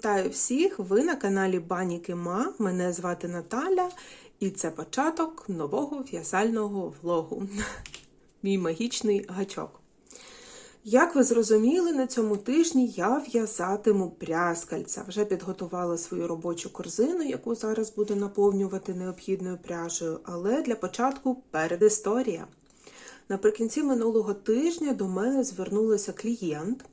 Вітаю всіх! Ви на каналі Баніки Ма. Мене звати Наталя, і це початок нового в'язального влогу. Мій магічний гачок. Як ви зрозуміли, на цьому тижні я в'язатиму пряскальця. Вже підготувала свою робочу корзину, яку зараз буду наповнювати необхідною пряжею, але для початку передісторія. Наприкінці минулого тижня до мене звернулася клієнт.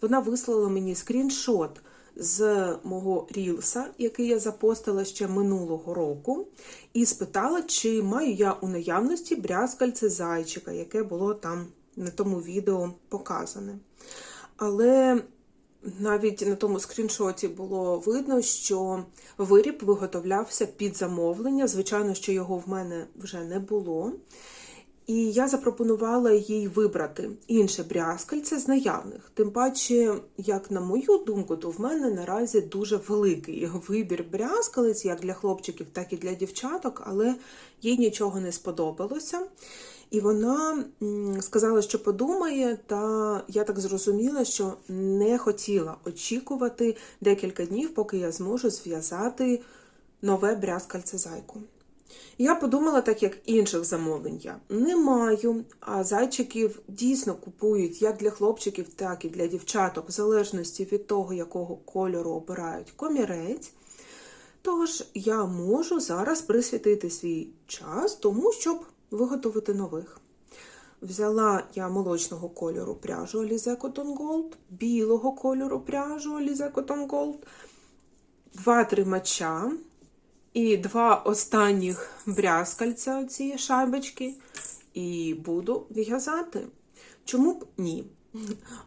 Вона вислала мені скріншот з мого рілса, який я запостила ще минулого року, і спитала, чи маю я у наявності брязкальце зайчика, яке було там на тому відео показане. Але навіть на тому скріншоті було видно, що виріб виготовлявся під замовлення. Звичайно, що його в мене вже не було. І я запропонувала їй вибрати інше брязкальце з наявних. Тим паче, як на мою думку, то в мене наразі дуже великий вибір брязкалець, як для хлопчиків, так і для дівчаток, але їй нічого не сподобалося. І вона сказала, що подумає, та я так зрозуміла, що не хотіла очікувати декілька днів, поки я зможу зв'язати нове брязкальце зайку. Я подумала, так як інших замовлень я не маю, а зайчиків дійсно купують як для хлопчиків, так і для дівчаток, в залежності від того, якого кольору обирають комірець. Тож я можу зараз присвятити свій час тому, щоб виготовити нових. Взяла я молочного кольору пряжу Alize Cotton Gold, білого кольору пряжу Alize Cotton Gold, два тримача і два останніх брязкальця цієї шайбочки, і буду в'язати. Чому б ні?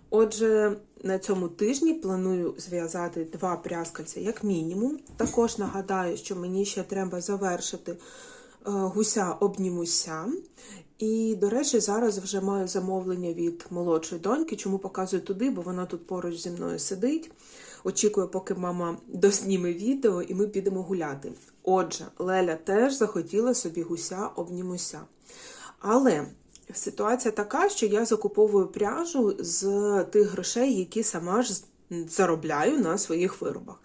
Отже, на цьому тижні планую зв'язати два брязкальця як мінімум. Також нагадаю, що мені ще треба завершити гуся обнімуся. І, до речі, зараз вже маю замовлення від молодшої доньки. Чому показую туди, бо вона тут поруч зі мною сидить. Очікую, поки мама досніме відео, і ми підемо гуляти. Отже, Леля теж захотіла собі гуся обнімуся. Але ситуація така, що я закуповую пряжу з тих грошей, які сама ж заробляю на своїх виробах.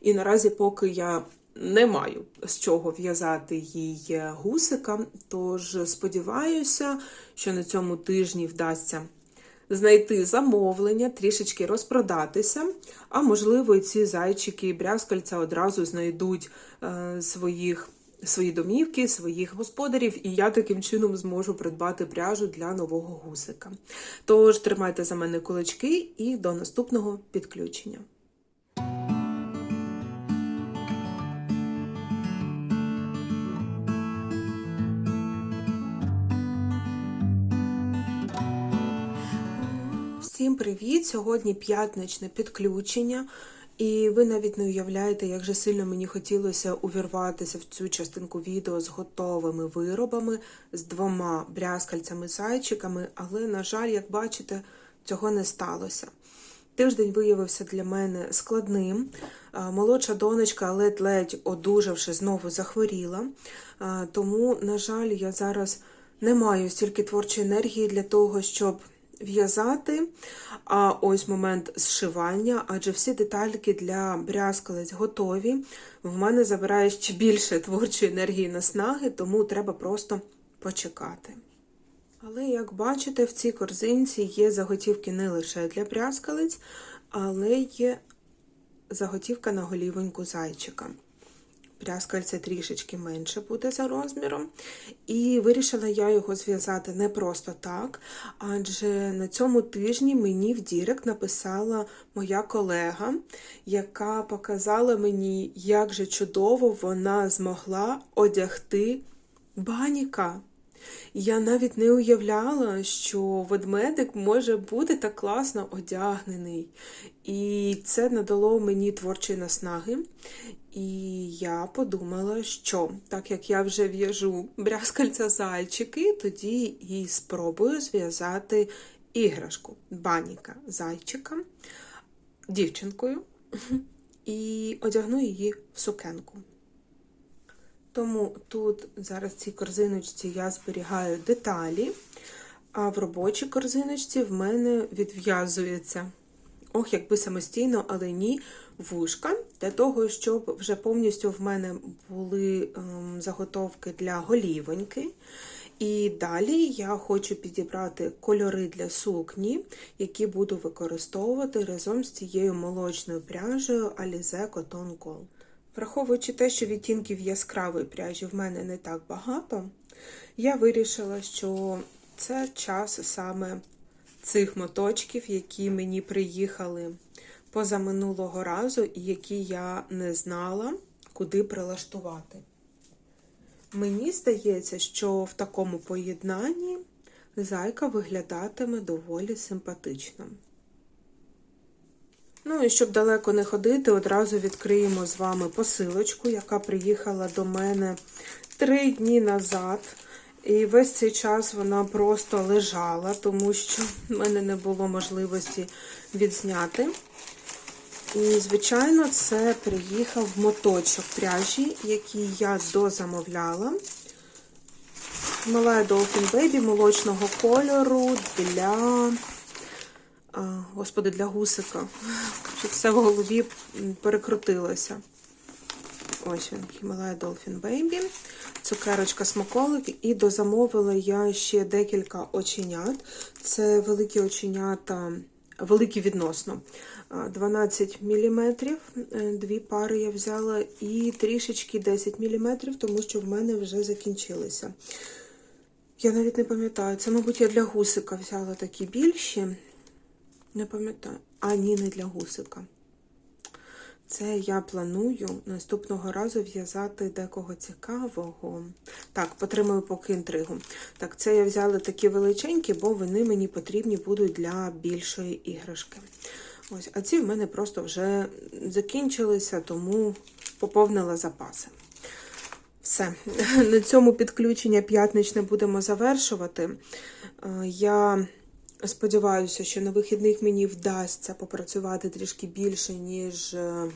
І наразі, поки я не маю з чого в'язати їй гусика, тож сподіваюся, що на цьому тижні вдасться знайти замовлення, трішечки розпродатися, а можливо, ці зайчики і брязкальця одразу знайдуть е, своїх. Свої домівки, своїх господарів, і я таким чином зможу придбати пряжу для нового гусика. Тож тримайте за мене кулачки і до наступного підключення. Всім привіт! Сьогодні п'ятничне підключення, і ви навіть не уявляєте, як же сильно мені хотілося увірватися в цю частинку відео з готовими виробами, з двома брязкальцями-зайчиками, але, на жаль, як бачите, цього не сталося. Тиждень виявився для мене складним. Молодша донечка, ледь-ледь одужавши, знову захворіла. Тому, на жаль, я зараз не маю стільки творчої енергії для того, щоб в'язати, а ось момент зшивання, адже всі детальки для брязкалець готові. В мене забирає ще більше творчої енергії наснаги, тому треба просто почекати. Але, як бачите, в цій корзинці є заготівки не лише для брязкалець, але є заготівка на голівоньку зайчика. Пряскальце трішечки менше буде за розміром. І вирішила я його зв'язати не просто так, адже на цьому тижні мені в Дірект написала моя колега, яка показала мені, як же чудово вона змогла одягти баніка. Я навіть не уявляла, що ведмедик може бути так класно одягнений. І це надало мені творчої наснаги. І я подумала, що так як я вже в'яжу брязкальця зайчики, тоді і спробую зв'язати іграшку баніка зайчика дівчинкою і одягну її в сукенку. Тому тут зараз в цій корзиночці я зберігаю деталі, а в робочій корзиночці в мене відв'язується Ох, якби самостійно, але ні, вушка для того, щоб вже повністю в мене були ем, заготовки для голівоньки. І далі я хочу підібрати кольори для сукні, які буду використовувати разом з цією молочною пряжею Alize Cotton Gold. Враховуючи те, що відтінків яскравої пряжі в мене не так багато, я вирішила, що це час саме цих моточків, які мені приїхали позаминулого разу, і які я не знала, куди прилаштувати. Мені здається, що в такому поєднанні зайка виглядатиме доволі симпатично. Ну і щоб далеко не ходити, одразу відкриємо з вами посилочку, яка приїхала до мене три дні назад. І весь цей час вона просто лежала, тому що в мене не було можливості відзняти. І, звичайно, це приїхав моточок пряжі, який я дозамовляла. Малая Dolphin Baby молочного кольору для господи, для гусика. Щоб все в голові перекрутилося. Ось він, Himalaya Dolphin Baby, цукерочка смаколик, і дозамовила я ще декілька оченят. Це великі оченята, великі відносно. 12 мм, дві пари я взяла, і трішечки 10 мм, тому що в мене вже закінчилися. Я навіть не пам'ятаю, це, мабуть, я для гусика взяла такі більші. Не пам'ятаю. А, ні, не для гусика. Це я планую наступного разу в'язати декого цікавого. Так, потримаю поки інтригу. Так, це я взяла такі величенькі, бо вони мені потрібні будуть для більшої іграшки. Ось, а ці в мене просто вже закінчилися, тому поповнила запаси. Все, на цьому підключення п'ятничне будемо завершувати. Я сподіваюся, що на вихідних мені вдасться попрацювати трішки більше, ніж е,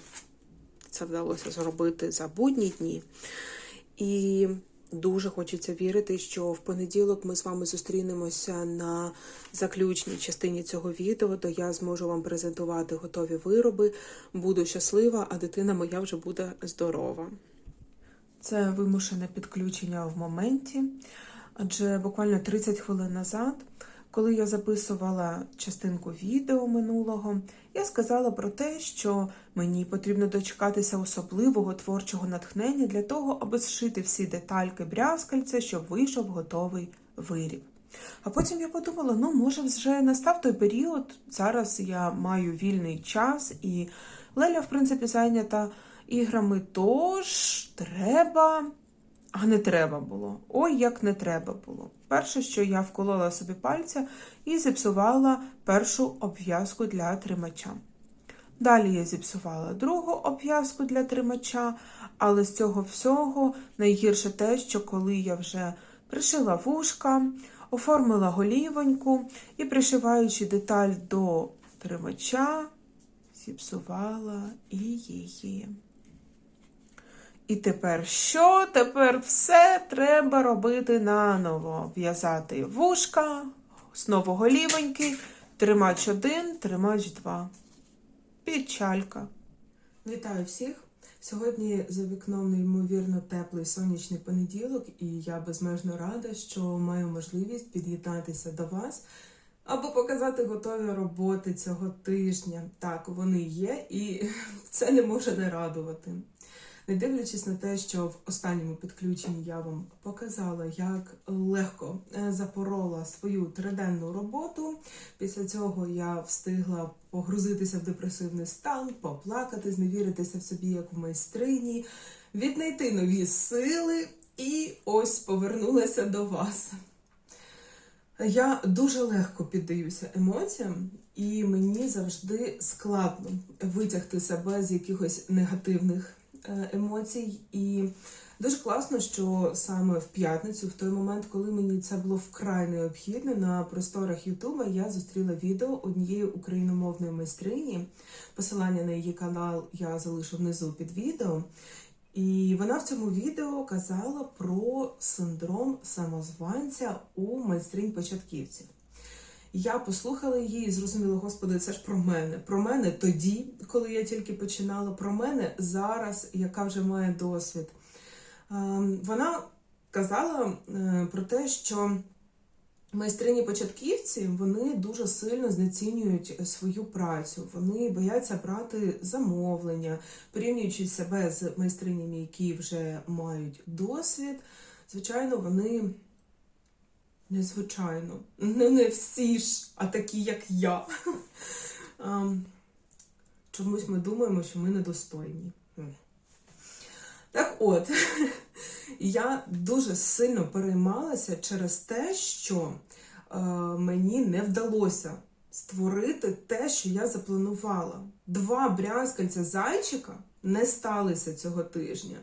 це вдалося зробити за будні дні. І дуже хочеться вірити, що в понеділок ми з вами зустрінемося на заключній частині цього відео, де я зможу вам презентувати готові вироби. Буду щаслива, а дитина моя вже буде здорова. Це вимушене підключення в моменті, адже буквально 30 хвилин назад. Коли я записувала частинку відео минулого, я сказала про те, що мені потрібно дочекатися особливого творчого натхнення для того, аби зшити всі детальки брязкальця, щоб вийшов готовий виріб. А потім я подумала: ну, може, вже настав той період, зараз я маю вільний час, і Леля, в принципі, зайнята іграми, тож треба. А не треба було. Ой, як не треба було. Перше, що я вколола собі пальця і зіпсувала першу обв'язку для тримача. Далі я зіпсувала другу обв'язку для тримача, але з цього всього найгірше те, що коли я вже пришила вушка, оформила голівоньку і, пришиваючи деталь до тримача, зіпсувала і її. І тепер що? Тепер все треба робити наново. В'язати вушка, знову голівоньки, тримач один, тримач два. Печалька. Вітаю всіх! Сьогодні за вікном неймовірно теплий сонячний понеділок, і я безмежно рада, що маю можливість під'єднатися до вас або показати готові роботи цього тижня. Так, вони є, і це не може не радувати. Не дивлячись на те, що в останньому підключенні я вам показала, як легко е, запорола свою триденну роботу. Після цього я встигла погрузитися в депресивний стан, поплакати, зневіритися в собі як в майстрині, віднайти нові сили і ось повернулася до вас. Я дуже легко піддаюся емоціям, і мені завжди складно витягти себе з якихось негативних. Е, емоцій. І дуже класно, що саме в п'ятницю, в той момент, коли мені це було вкрай необхідно, на просторах Ютуба я зустріла відео однієї україномовної майстрині. Посилання на її канал я залишу внизу під відео. І вона в цьому відео казала про синдром самозванця у майстринь-початківців. Я послухала її і зрозуміла, господи, це ж про мене. Про мене тоді, коли я тільки починала, про мене зараз, яка вже має досвід. Ем, Вона казала е, про те, що майстрині початківці вони дуже сильно знецінюють свою працю. Вони бояться брати замовлення, порівнюючи себе з майстринями, які вже мають досвід. Звичайно, вони незвичайно, ну не всі ж, а такі, як я. Ем, Чомусь ми думаємо, що ми недостойні. Так от, я дуже сильно переймалася через те, що е, мені не вдалося створити те, що я запланувала. Два брязкальця зайчика не сталися цього тижня.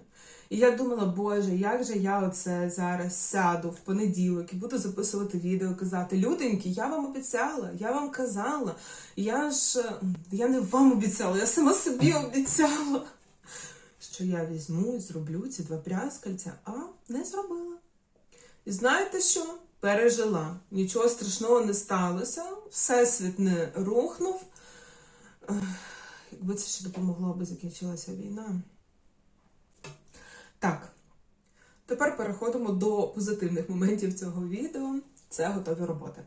І я думала, боже, як же я оце зараз сяду в понеділок і буду записувати відео, казати, люденьки, я вам обіцяла, я вам казала. Я ж я не вам обіцяла, я сама собі обіцяла що я візьму і зроблю ці два брязкальця, а не зробила. І знаєте що? Пережила. Нічого страшного не сталося, всесвіт не рухнув. Якби це ще допомогло, аби закінчилася війна. Так, тепер переходимо до позитивних моментів цього відео. Це готові роботи.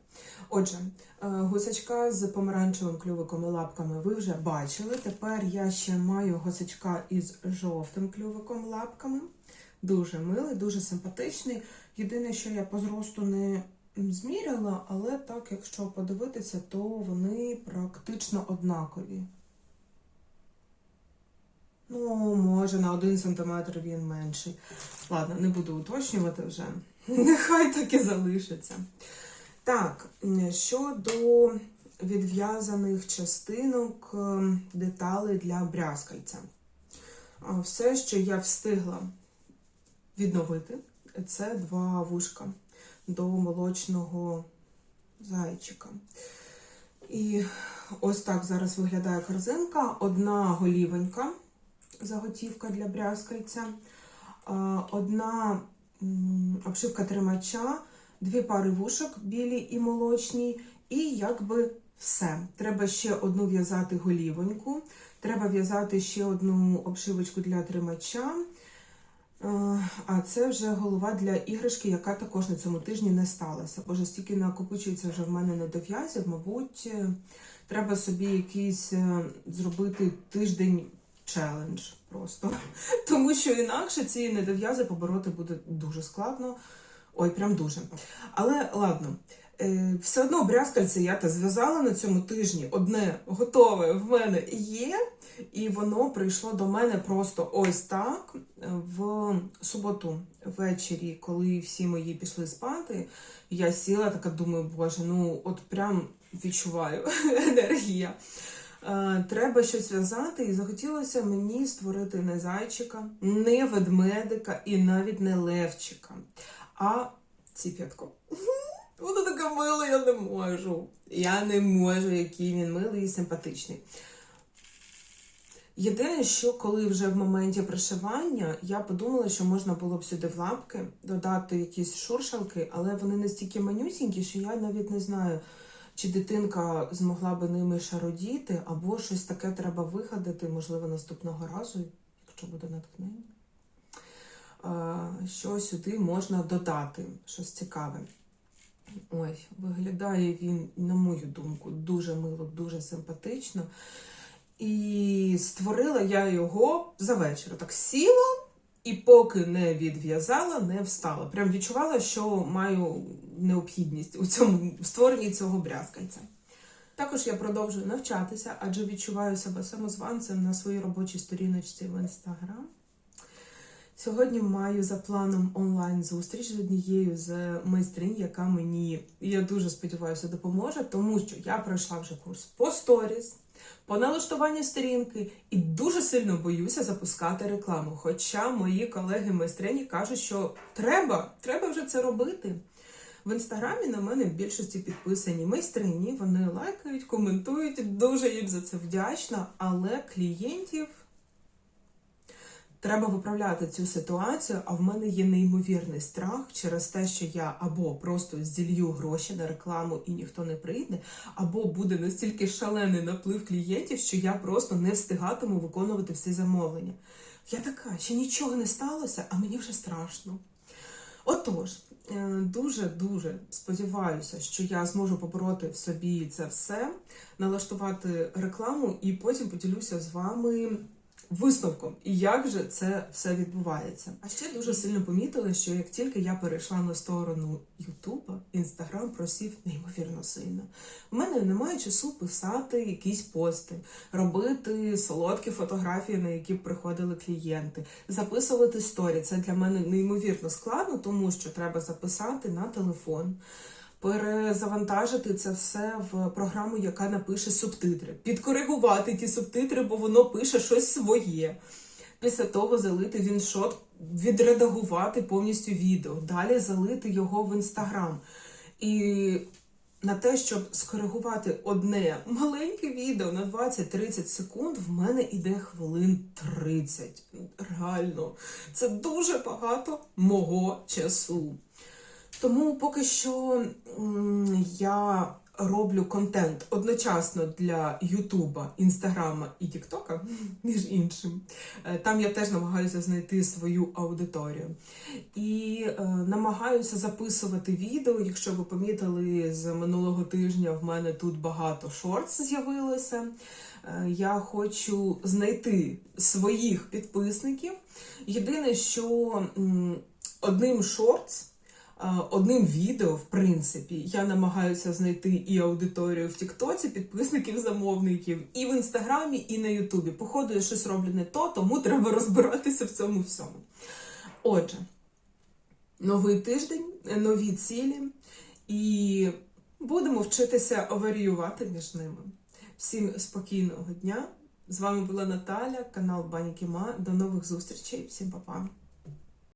Отже, е, гусачка з помаранчевим клювиком і лапками ви вже бачили. Тепер я ще маю гусачка із жовтим клювиком і лапками. Дуже милий, дуже симпатичний. Єдине, що я по зросту не зміряла, але так, якщо подивитися, то вони практично однакові. Ну, може, на один сантиметр він менший. Ладно, не буду уточнювати вже. Нехай так і залишиться. Так, щодо відв'язаних частинок е, деталей для брязкальця. Все, що я встигла відновити, це два вушка до молочного зайчика. І ось так зараз виглядає корзинка. Одна голівенька, заготівка для брязкальця, одна обшивка тримача, дві пари вушок, білі і молочні, і якби все. Треба ще одну в'язати голівоньку, треба в'язати ще одну обшивочку для тримача. Е, А це вже голова для іграшки, яка також на цьому тижні не сталася. Боже, стільки накопичується вже в мене недов'язів, мабуть, е, треба собі якийсь е, зробити тиждень челендж просто. Тому що інакше ці недов'язи побороти буде дуже складно. Ой, прям дуже. Але ладно, е, все одно брязкальце я та зв'язала на цьому тижні. Одне готове в мене є, і воно прийшло до мене просто ось так в суботу ввечері, коли всі мої пішли спати. Я сіла така, думаю, боже, ну от прям відчуваю енергія. Е, Треба щось в'язати, і захотілося мені створити не зайчика, не ведмедика і навіть не левчика, а ціп'ятко. Воно таке миле, я не можу. Я не можу, який він милий і симпатичний. Єдине, що коли вже в моменті пришивання, я подумала, що можна було б сюди в лапки додати якісь шуршалки, але вони настільки манюсінькі, що я навіть не знаю, чи дитинка змогла би ними шародіти, або щось таке треба вигадати, можливо, наступного разу, якщо буде натхнення. Що сюди можна додати, щось цікаве. Ой, виглядає він, на мою думку, дуже мило, дуже симпатично. І створила я його за вечір. Так сіла і поки не відв'язала, не встала. Прям відчувала, що маю необхідність у цьому створенні цього брязкальця. Також я продовжую навчатися, адже відчуваю себе самозванцем на своїй робочій сторіночці в інстаграм. Сьогодні маю за планом онлайн-зустріч з однією з майстринь, яка мені, я дуже сподіваюся, допоможе, тому що я пройшла вже курс по сторіс, по налаштуванню сторінки і дуже сильно боюся запускати рекламу. Хоча мої колеги-майстрині кажуть, що треба, треба вже це робити. В інстаграмі на мене в більшості підписані майстрині, вони лайкають, коментують, дуже їм за це вдячна, але клієнтів Треба виправляти цю ситуацію, а в мене є неймовірний страх через те, що я або просто зілью гроші на рекламу і ніхто не прийде, або буде настільки шалений наплив клієнтів, що я просто не встигатиму виконувати всі замовлення. Я така, ще нічого не сталося, а мені вже страшно. Отож, дуже дуже сподіваюся, що я зможу побороти в собі це все, налаштувати рекламу і потім поділюся з вами висновком, і як же це все відбувається. А ще дуже сильно помітила, що як тільки я перейшла на сторону Ютуба, інстаграм просів неймовірно сильно. У мене немає часу писати якісь пости, робити солодкі фотографії, на які б приходили клієнти, записувати сторі. Це для мене неймовірно складно, тому що треба записати на телефон перезавантажити це все в програму, яка напише субтитри, підкоригувати ті субтитри, бо воно пише щось своє. Після того залити в іншот, відредагувати повністю відео, далі залити його в інстаграм. І на те, щоб скоригувати одне маленьке відео на 20-30 секунд, в мене іде хвилин 30. Реально, це дуже багато мого часу. Тому поки що я роблю контент одночасно для Ютуба, Інстаграма і Тіктока, між іншим. Е, Там я теж намагаюся знайти свою аудиторію. І е, намагаюся записувати відео. Якщо ви помітили, з минулого тижня в мене тут багато шортс з'явилося. Е, Я хочу знайти своїх підписників. Єдине, що одним шортс. Одним відео, в принципі, я намагаюся знайти і аудиторію в Тіктоці, підписників, замовників, і в Інстаграмі, і на Ютубі. Походу, я щось роблю не то, тому треба розбиратися в цьому всьому. Отже, новий тиждень, нові цілі, і будемо вчитися варіювати між ними. Всім спокійного дня! З вами була Наталя, канал Бані Кіма. До нових зустрічей, всім па-па!